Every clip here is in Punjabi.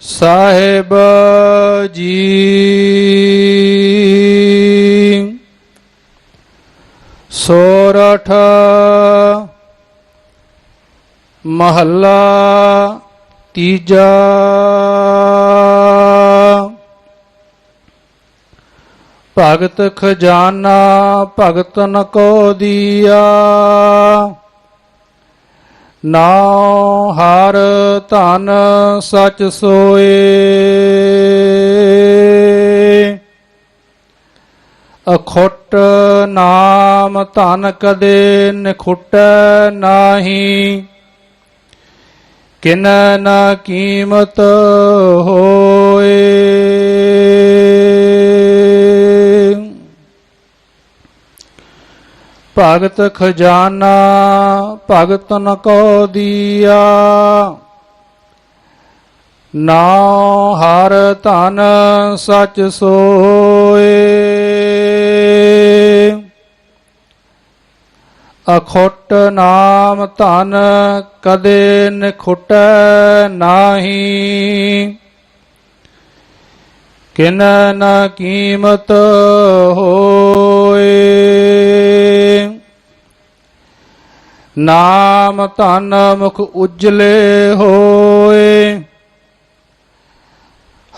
ਸਾਹਿਬ ਜੀ। ਸੋਰਠ ਮਹੱਲਾ ਤੀਜਾ। ਭਗਤ ਖਜ਼ਾਨਾ ਭਗਤਨ ਕੋ ਦੀਆ। ਨਾਉ ਹਰ ਧਨ ਸਚ ਸੋਏ। ਅਖੁੱਟ ਨਾਮ ਧਨ ਕਦੇ ਨਖੁੱਟ ਨਾਹੀ। ਕਿਨ ਨਾ ਕੀਮਤ ਹੋਏ। ਭਗਤ ਖਜ਼ਾਨਾ, ਭਗਤ ਨ ਕੋ ਦੀਆ। ਨਾਉ ਹਰ ਧਨ ਸਚ ਸੋਏ। ਅਖੁੱਟ ਨਾਮ ਧਨ ਕਦੇ ਨਿਖੁੱਟ ਨਾਹੀ। ਕਿਨ ਨ ਕੀਮਤ ਹੋਏ। ਨਾਮ ਧਨ ਮੁਖ ਉਜਲੇ ਹੋਏ।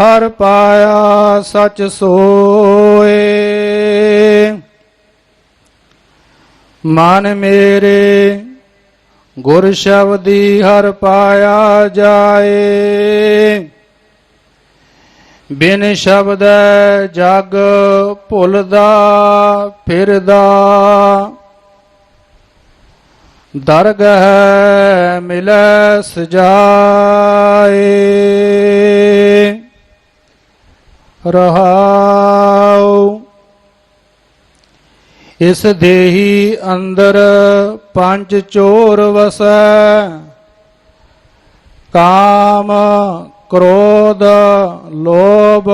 ਹਰ ਪਾਇਆ ਸਚ ਸੋਏ। ਮਨ ਮੇਰੇ ਗੁਰ ਸ਼ਬਦੀ ਹਰ ਪਾਇਆ ਜਾਏ। ਬਿਨ ਸ਼ਬਦ ਜਗ ਭੁੱਲਦਾ ਫਿਰਦਾ। ਦਰਗਹ ਮਿਲੈ ਸਜਾਏ ਰਹਾਉ। ਇਸ ਦੇਹੀ ਅੰਦਰ ਪੰਜ ਚੋਰ ਵਸੈ। ਕਾਮ, ਕ੍ਰੋਧ, ਲੋਭ,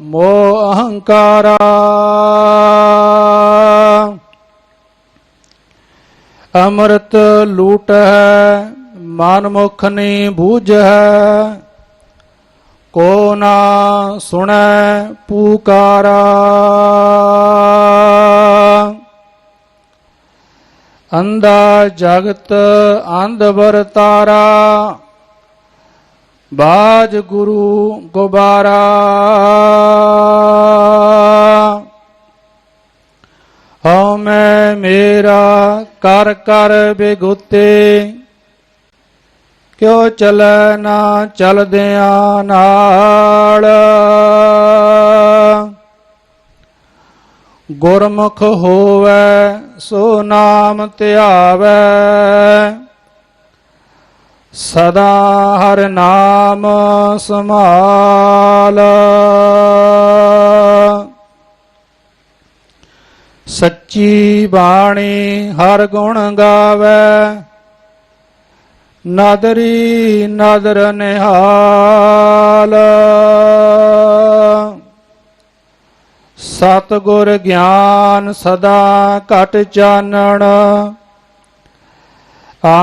ਮੋਹ, ਅਹੰਕਾਰਾ। अमृत लूट है मानमुखनी भूज है। को ना सुन पुकारा। अंधा जगत अंधवर तारा, बाज गुरु गुबारा हमें मेरा ਕਰ ਕਰ ਬਿਗੁਤੇ। ਕਿਉ ਚਲੈ ਨਾ ਚਲਦਿਆਂ ਨਾਲ। ਗੁਰਮੁਖ ਹੋਵੇ, ਸੋ ਨਾਮ ਧਿਆਵੈ। ਸਦਾ ਹਰ ਨਾਮ ਸਮਾਲ ਸੱਚੀ ਬਾਣੀ ਹਰ ਗੁਣ ਗਾਵੇ। ਨਦਰੀ ਨਦਰ ਨਿਹਾਲ। ਸਤ ਗੁਰ ਗਿਆਨ ਸਦਾ ਘਟ ਚਾਨਣ।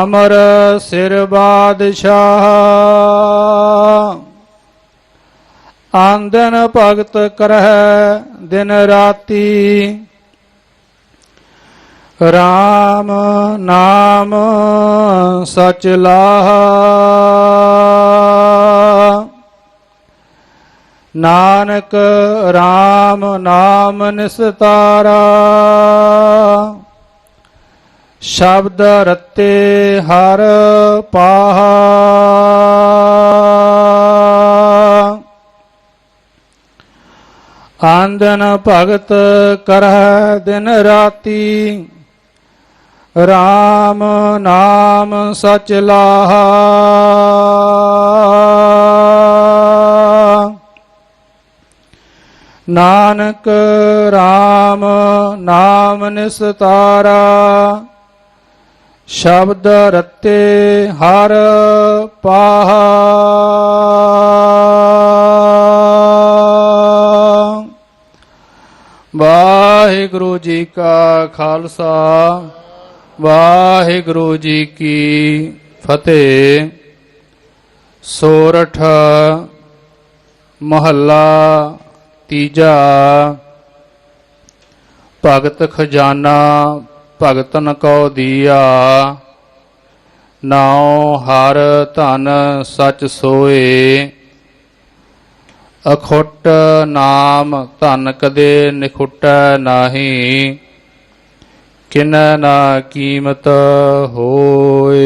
ਅਮਰ ਸਿਰ ਬਾਦਸ਼ਾਹ। ਆਂਦਨ ਭਗਤ ਕਰਹਿ ਦਿਨ ਰਾਤੀ। ਰਾਮ ਨਾਮ ਸਚ ਲਾਹਾ। ਨਾਨਕ ਰਾਮ ਨਾਮ ਨਿਸਤਾਰਾ। ਸ਼ਬਦ ਰਤੇ ਹਰ ਪਾਹਾ। ਆਂਦਨ ਭਗਤ ਕਰਹਿ ਦਿਨ ਰਾਤੀ। ਰਾਮ ਨਾਮ ਸਚ ਲਾਹਾ। ਨਾਨਕ ਰਾਮ ਨਾਮ ਨਿਸਤਾਰਾ। ਸ਼ਬਦ ਰਤੇ ਹਰ ਪਾਹਾ। ਵਾਹਿਗੁਰੂ ਜੀ ਕਾ ਖਾਲਸਾ। ਵਾਹਿਗੁਰੂ ਜੀ ਕੀ ਫਤਿਹ। ਸੋਰਠ, ਮਹੱਲਾ, ਤੀਜਾ। ਭਗਤ ਖਜ਼ਾਨਾ, ਭਗਤਨ ਕੋ ਦੀਆ। ਨਾਉ ਹਰ ਧਨ ਸਚ ਸੋਏ। ਅਖੁੱਟ ਨਾਮ ਧਨ ਕਦੇ ਨਿਖੁੱਟੈ ਨਾਹੀ। ਕਿਨ ਨਾ ਕੀਮਤ ਹੋਏ।